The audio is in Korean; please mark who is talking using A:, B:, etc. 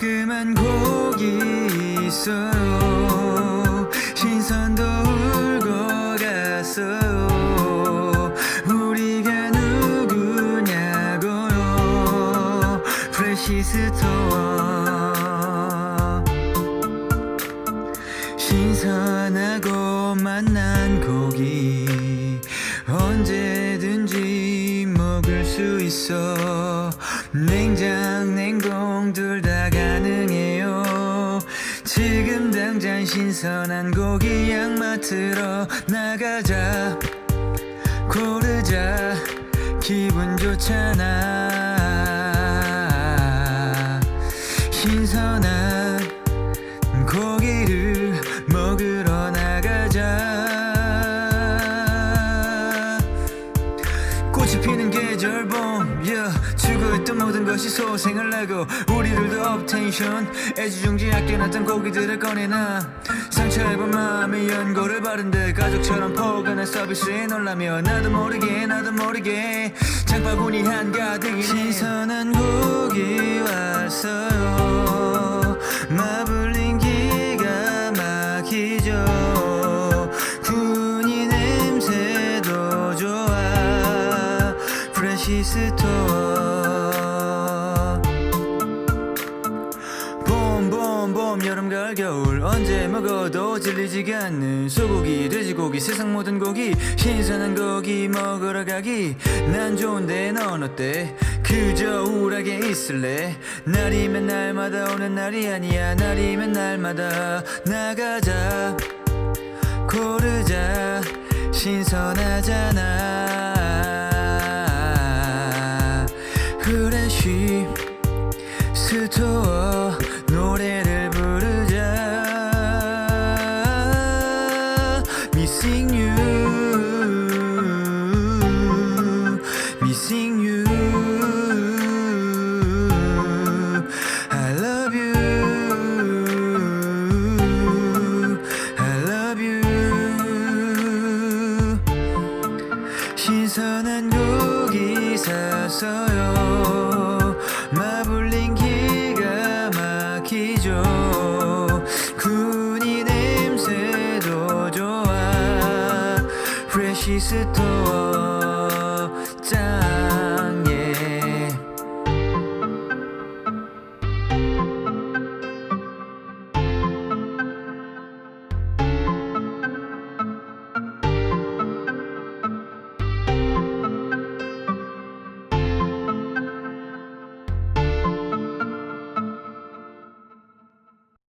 A: 깔끔한 고기 있어요. 신선도 울고 갔어요. 우리가 누구냐고요. 프레시 스토어. 신선하고 맛난 고기. 언제든지 먹을 수 있어. 냉장 냉동 둘다 가능해요 지금 당장 신선한 고기 양마트로 나가자. 고르자. 기분 좋잖아. 신선한 추구했던 모든 것이 소생을 하고 우리들도 업텐션 애지중지 아껴놨던 고기들을 꺼내나. 상처 입은 마음에 연고를 바른데 가족처럼 포근한 서비스에 놀라며 나도 모르게 나도 모르게 장바구니 한가득이네 신선한 고기 왔어요. 마블링 기가 막히죠. 군이 냄새도 좋아. 프레시 스토어 봄, 봄, 여름, 가을, 겨울 언제 먹어도 질리지가 않는 소고기, 돼지고기, 세상 모든 고기 신선한 고기 먹으러 가기. 난 좋은데 넌 어때? 그저 우울하게 있을래? 날이면 날마다 오는 날이 아니야. 날이면 날마다 나가자. 고르자. 신선하잖아. 프레쉬 스토어 거북이 샀어요. 마블링 기가 막히죠. 군이 냄새도 좋아. 프레시 스토어 짠.